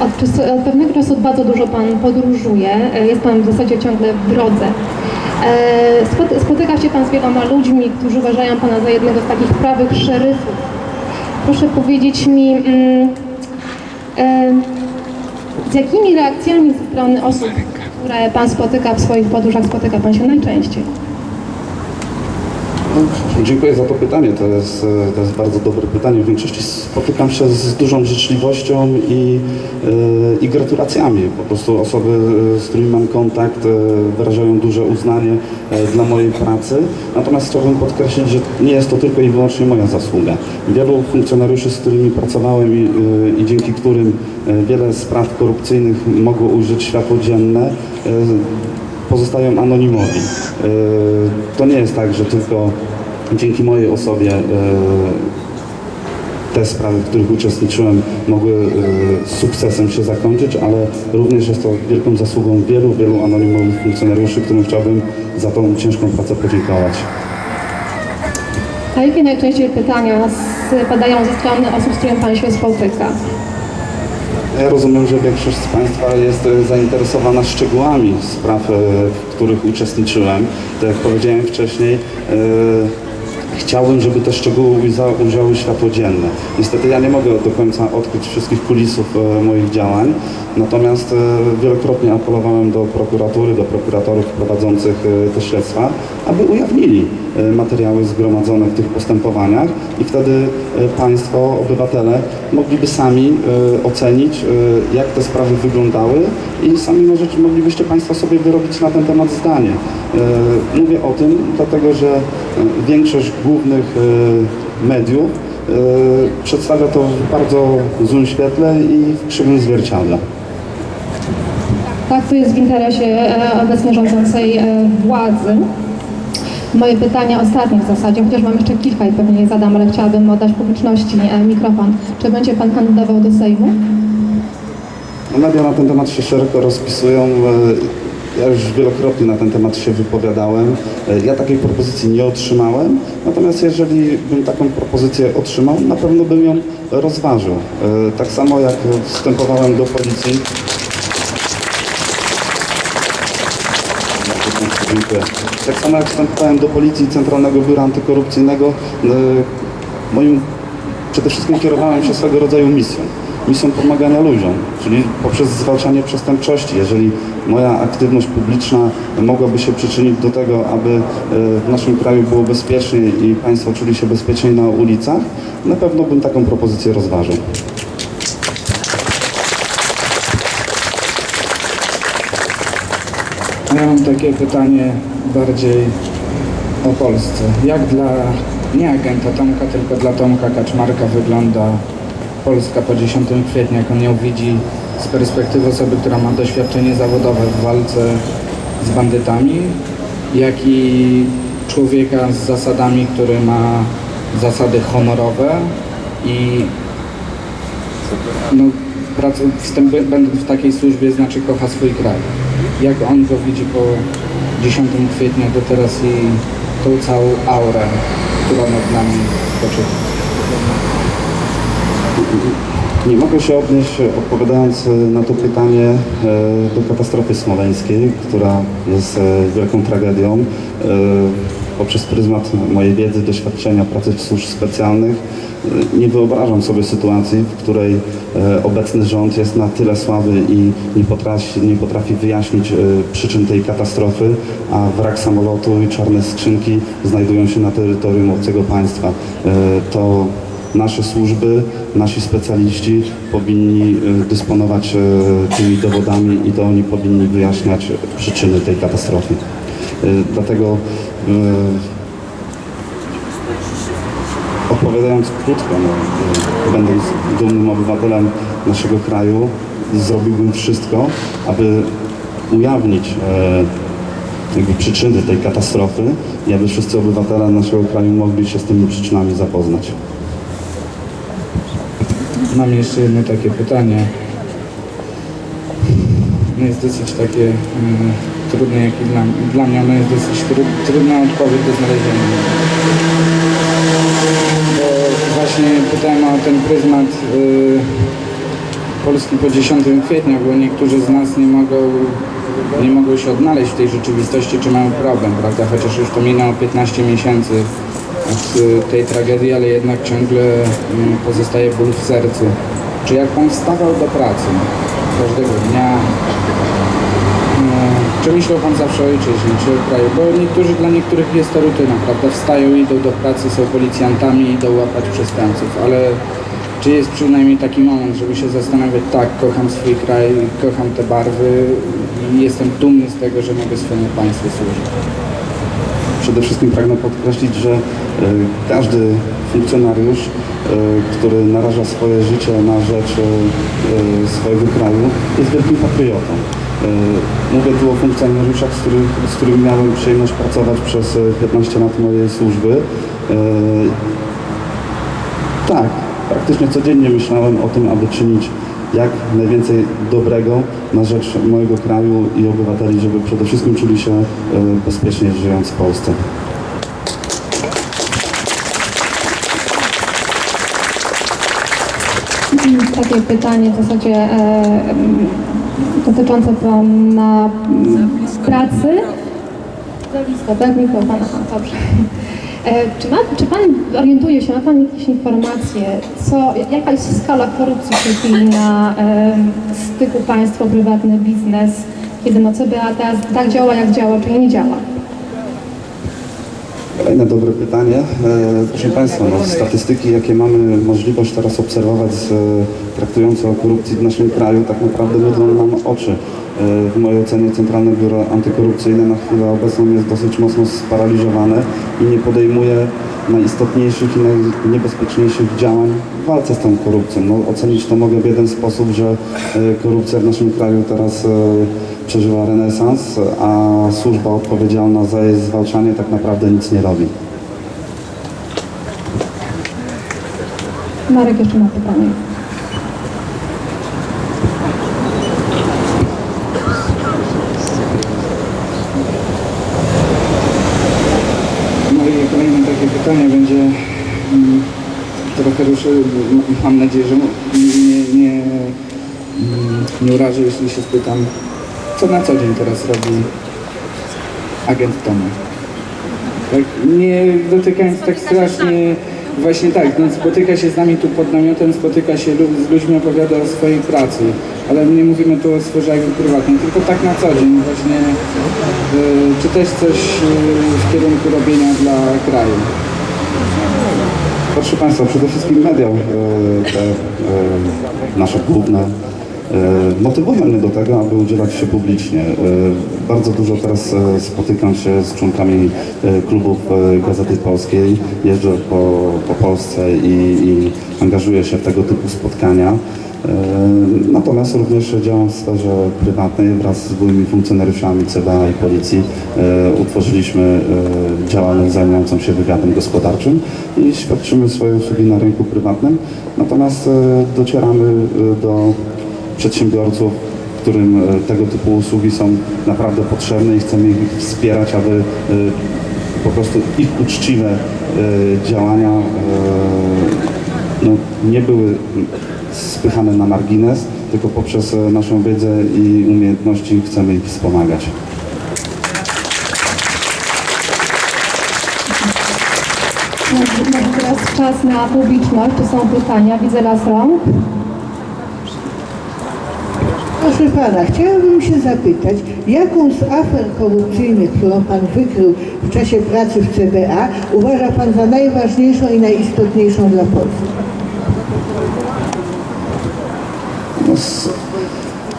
Od, od pewnego czasu bardzo dużo Pan podróżuje, e, jest Pan w zasadzie ciągle w drodze. E, spot- Spotyka się Pan z wieloma ludźmi, którzy uważają Pana za jednego z takich prawych szeryfów. Proszę powiedzieć mi, mm, e, z jakimi reakcjami ze strony osób, które Pan spotyka w swoich podróżach, spotyka Pan się najczęściej? Dziękuję za to pytanie. To jest, to jest bardzo dobre pytanie. W większości spotykam się z dużą życzliwością i, e, i gratulacjami. Po prostu osoby, e, z którymi mam kontakt, e, wyrażają duże uznanie dla mojej pracy. Natomiast chciałbym podkreślić, że nie jest to tylko i wyłącznie moja zasługa. Wielu funkcjonariuszy, z którymi pracowałem i, i dzięki którym wiele spraw korupcyjnych mogło ujrzeć światło dzienne, pozostają anonimowi. E, To nie jest tak, że tylko dzięki mojej osobie e, te sprawy, w których uczestniczyłem, mogły e, z sukcesem się zakończyć, ale również jest to wielką zasługą wielu, wielu anonimowych funkcjonariuszy, którym chciałbym za tą ciężką pracę podziękować. A jakie najczęściej pytania padają ze strony osób, z którymi Pan się spotyka? Ja rozumiem, że większość z Państwa jest e, zainteresowana szczegółami spraw, e, w których uczestniczyłem. Tak jak powiedziałem wcześniej, e, chciałbym, żeby te szczegóły ujrza- ujrzały światło dzienne. Niestety ja nie mogę do końca odkryć wszystkich kulisów moich działań, natomiast wielokrotnie apelowałem do prokuratury, do prokuratorów prowadzących te śledztwa, aby ujawnili materiały zgromadzone w tych postępowaniach i wtedy e, Państwo, obywatele mogliby sami e, ocenić, e, jak te sprawy wyglądały i sami możecie, moglibyście Państwo sobie wyrobić na ten temat zdanie. E, Mówię o tym dlatego, że e, większość głównych e, mediów e, przedstawia to w bardzo złym świetle i w krzywym zwierciadle. Tak, to jest w interesie e, obecnie rządzącej e, władzy. Moje pytanie ostatnie w zasadzie, chociaż mam jeszcze kilka i pewnie je zadam, ale chciałabym oddać publiczności e, mikrofon. Czy będzie Pan kandydował do Sejmu? No, Media na ten temat się szeroko rozpisują. E, Ja już wielokrotnie na ten temat się wypowiadałem. E, Ja takiej propozycji nie otrzymałem, natomiast jeżeli bym taką propozycję otrzymał, na pewno bym ją rozważył. Tak samo jak wstępowałem do policji. Dziękuję. Tak samo jak wstępowałem do Policji Centralnego Biura Antykorupcyjnego, e, moim przede wszystkim kierowałem się swego rodzaju misją. Misją pomagania ludziom, czyli poprzez zwalczanie przestępczości. Jeżeli moja aktywność publiczna mogłaby się przyczynić do tego, aby e, w naszym kraju było bezpieczniej i Państwo czuli się bezpieczniej na ulicach, na pewno bym taką propozycję rozważył. Mam takie pytanie bardziej o Polsce. Jak dla nie agenta Tomka, tylko dla Tomka Kaczmarka wygląda Polska po 10 kwietnia, jak on ją widzi z perspektywy osoby, która ma doświadczenie zawodowe w walce z bandytami, jak i człowieka z zasadami, który ma zasady honorowe i no, prac, wstęp, będąc w takiej służbie znaczy kocha swój kraj. Jak on go widzi po 10 kwietnia do teraz i tą całą aurę, która nad nami spoczywa. Nie mogę się odnieść, odpowiadając e, na to pytanie, e, do katastrofy smoleńskiej, która jest e, wielką tragedią. E, Poprzez pryzmat mojej wiedzy, doświadczenia, pracy w służb specjalnych e, nie wyobrażam sobie sytuacji, w której e, obecny rząd jest na tyle słaby i nie potrafi, nie potrafi wyjaśnić e, przyczyn tej katastrofy, a wrak samolotu i czarne skrzynki znajdują się na terytorium obcego państwa. E, To nasze służby, nasi specjaliści powinni dysponować tymi dowodami i to oni powinni wyjaśniać przyczyny tej katastrofy. Dlatego opowiadając krótko, no, e, będąc dumnym obywatelem naszego kraju, zrobiłbym wszystko, aby ujawnić e, jakby przyczyny tej katastrofy i aby wszyscy obywatele naszego kraju mogli się z tymi przyczynami zapoznać. Mam jeszcze jedno takie pytanie. No jest dosyć takie mm, trudne, jak i dla, dla mnie ono jest dosyć tru, trudna odpowiedź do znalezienia. Bo właśnie pytałem o ten pryzmat y, Polski po 10 kwietnia, bo niektórzy z nas nie mogą, nie mogą się odnaleźć w tej rzeczywistości, czy mają problem, prawda? Chociaż już to minęło 15 miesięcy od y, tej tragedii, ale jednak ciągle mm, pozostaje ból w sercu. Czy jak Pan wstawał do pracy każdego dnia, e, czy myślał Pan zawsze o ojczyźnie, czy o kraju? Bo niektórzy, dla niektórych jest to rutyna, prawda? Wstają, idą do pracy, są policjantami, idą łapać przestępców, ale czy jest przynajmniej taki moment, żeby się zastanawiać, tak, kocham swój kraj, kocham te barwy i jestem dumny z tego, że mogę swojemu państwu służyć. Przede wszystkim pragnę podkreślić, że e, każdy funkcjonariusz, e, który naraża swoje życie na rzecz e, swojego kraju, jest wielkim patriotą. E, Mówię tu o funkcjonariuszach, z, których, z którymi miałem przyjemność pracować przez e, 15 lat mojej służby. E, Tak, praktycznie codziennie myślałem o tym, aby czynić jak najwięcej dobrego na rzecz mojego kraju i obywateli, żeby przede wszystkim czuli się e, bezpiecznie żyjąc w Polsce. Takie pytanie w zasadzie e, dotyczące Pana pracy. Za blisko, tak? Mikrofon, aha, dobrze. E, Czy, ma, czy Pan orientuje się, ma Pan jakieś informacje, co, jaka jest skala korupcji w tej chwili na em, styku państwo-prywatny biznes, kiedy no CBA teraz tak działa, jak działa, czyli nie działa? Kolejne dobre pytanie. E, Proszę Państwa, no, statystyki, jakie mamy możliwość teraz obserwować z, e, traktujące o korupcji w naszym kraju, tak naprawdę mydlą nam oczy. E, W mojej ocenie Centralne Biuro Antykorupcyjne na chwilę obecną jest dosyć mocno sparaliżowane i nie podejmuje najistotniejszych i najniebezpieczniejszych działań w walce z tą korupcją. No, ocenić to mogę w jeden sposób, że korupcja w naszym kraju teraz przeżywa renesans, a służba odpowiedzialna za jej zwalczanie tak naprawdę nic nie robi. Marek jeszcze ma pytanie. Moje kolejne takie pytanie będzie mm, trochę ruszy, mam nadzieję, że nie, nie, mm, nie uraży, jeśli się spytam, co na co dzień teraz robi agent Tomek? Tak, nie dotykając tak strasznie, właśnie tak, no, spotyka się z nami tu pod namiotem, spotyka się lu- z ludźmi, opowiada o swojej pracy, ale nie mówimy tu o sferze jakby prywatnej, tylko tak na co dzień właśnie, y, czy też coś y, w kierunku robienia dla kraju. Proszę Państwa, przede wszystkim media, e, te e, nasze główne, e, motywują mnie do tego, aby udzielać się publicznie. E, Bardzo dużo teraz e, spotykam się z członkami klubów Gazety Polskiej, jeżdżę po, po Polsce i, i angażuję się w tego typu spotkania. Natomiast również działam w sferze prywatnej wraz z byłymi funkcjonariuszami CBA i policji. Utworzyliśmy działalność zajmującą się wywiadem gospodarczym i świadczymy swoje usługi na rynku prywatnym. Natomiast docieramy do przedsiębiorców, którym e, tego typu usługi są naprawdę potrzebne i chcemy ich wspierać, aby e, po prostu ich uczciwe e, działania no, nie były spychane na margines, tylko poprzez naszą wiedzę i umiejętności chcemy ich wspomagać. Teraz czas na publiczność, czy są pytania, widzę las rąk. Proszę pana, chciałabym się zapytać, jaką z afer korupcyjnych, którą pan wykrył w czasie pracy w CBA, uważa pan za najważniejszą i najistotniejszą dla Polski? No, z,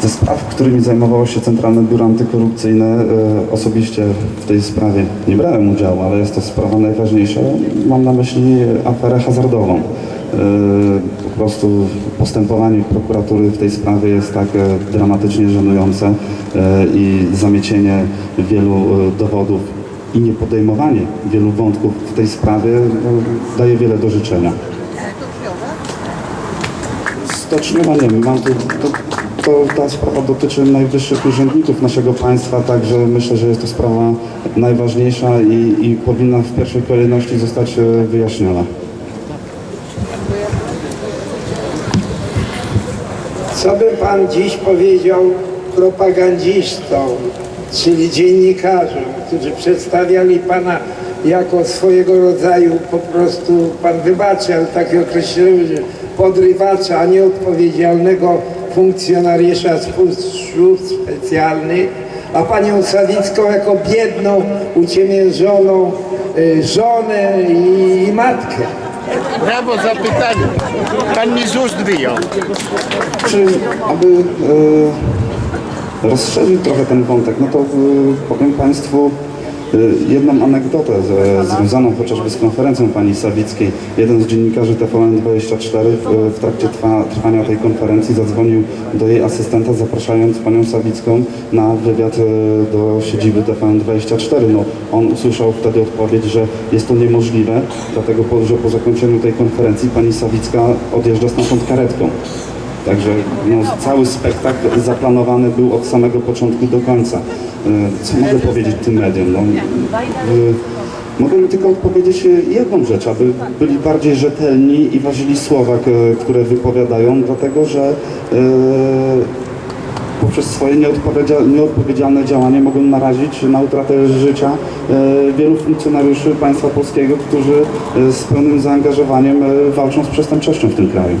ze spraw, którymi zajmowało się Centralne Biuro Antykorupcyjne, e, osobiście w tej sprawie nie brałem udziału, ale jest to sprawa najważniejsza. Mam na myśli aferę hazardową. E, po prostu postępowanie prokuratury w tej sprawie jest tak e, dramatycznie żenujące e, i zamiecienie wielu e, dowodów i niepodejmowanie wielu wątków w tej sprawie daje wiele do życzenia. Stoczniowa nie wiem, mam tu, to, to ta sprawa dotyczy najwyższych urzędników naszego państwa, także myślę, że jest to sprawa najważniejsza i, i powinna w pierwszej kolejności zostać wyjaśniona. Co by pan dziś powiedział propagandzistom, czyli dziennikarzom, którzy przedstawiali pana jako swojego rodzaju po prostu, pan wybaczy, ale takie określenie, podrywacza, a nieodpowiedzialnego funkcjonariusza służb specjalnych, a panią Sawicką jako biedną, uciemiężoną y, żonę i matkę. Brawo za pytanie. Pan mi z wyjął. Czy aby e, rozszerzyć trochę ten wątek, no to e, powiem Państwu jedną anegdotę z, związaną chociażby z konferencją pani Sawickiej. Jeden z dziennikarzy TVN24 w, trakcie trwa, trwania tej konferencji zadzwonił do jej asystenta, zapraszając panią Sawicką na wywiad e, do siedziby TVN24. No, on usłyszał wtedy odpowiedź, że jest to niemożliwe, dlatego że po zakończeniu tej konferencji pani Sawicka odjeżdża stamtąd karetką. Także no, cały spektakl zaplanowany był od samego początku do końca. E, Co mogę powiedzieć tym mediom? No, e, mogę mi tylko odpowiedzieć e, jedną rzecz, aby byli bardziej rzetelni i ważyli słowa, które wypowiadają, dlatego że poprzez swoje nieodpowiedzia- nieodpowiedzialne działanie mogą narazić na utratę życia wielu funkcjonariuszy państwa polskiego, którzy z pełnym zaangażowaniem walczą z przestępczością w tym kraju.